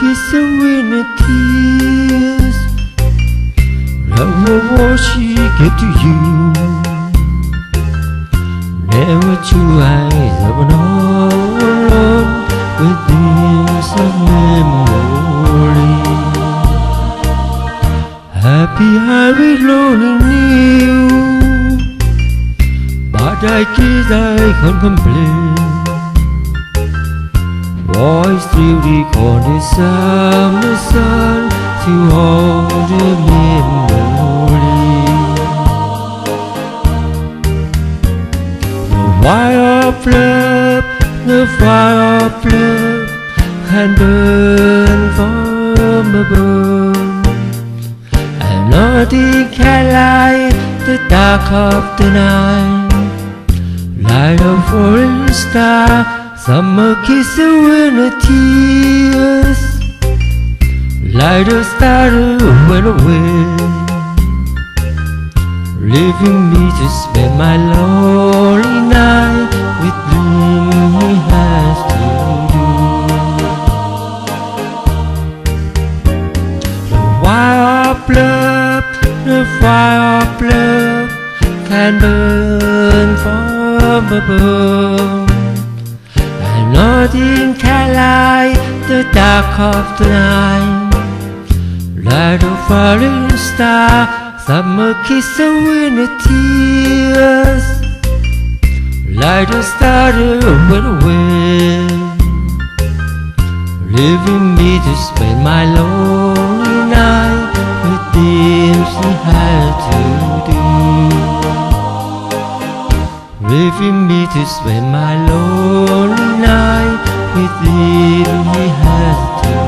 kiss away the tears. Love will wash she get to you. Never two eyes of an alone with this of memory. Happy will lonely you, but I guess I can't complain. Voice through the corner summer sun to all the memory. The fire of love, the fire of love can burn from above. And nothing can light the dark of the night. Light of falling star, summer kiss away the tears. Light a star went away, leaving me to spend my lonely night with he has to do. The fire of the fire of can burn from above. And nothing can the dark of the night. Light a falling star, summer kiss away the tears. Light a star went away, leaving me to spend my lonely night with things he had to. Leaving me to spend my lonely night with him he has to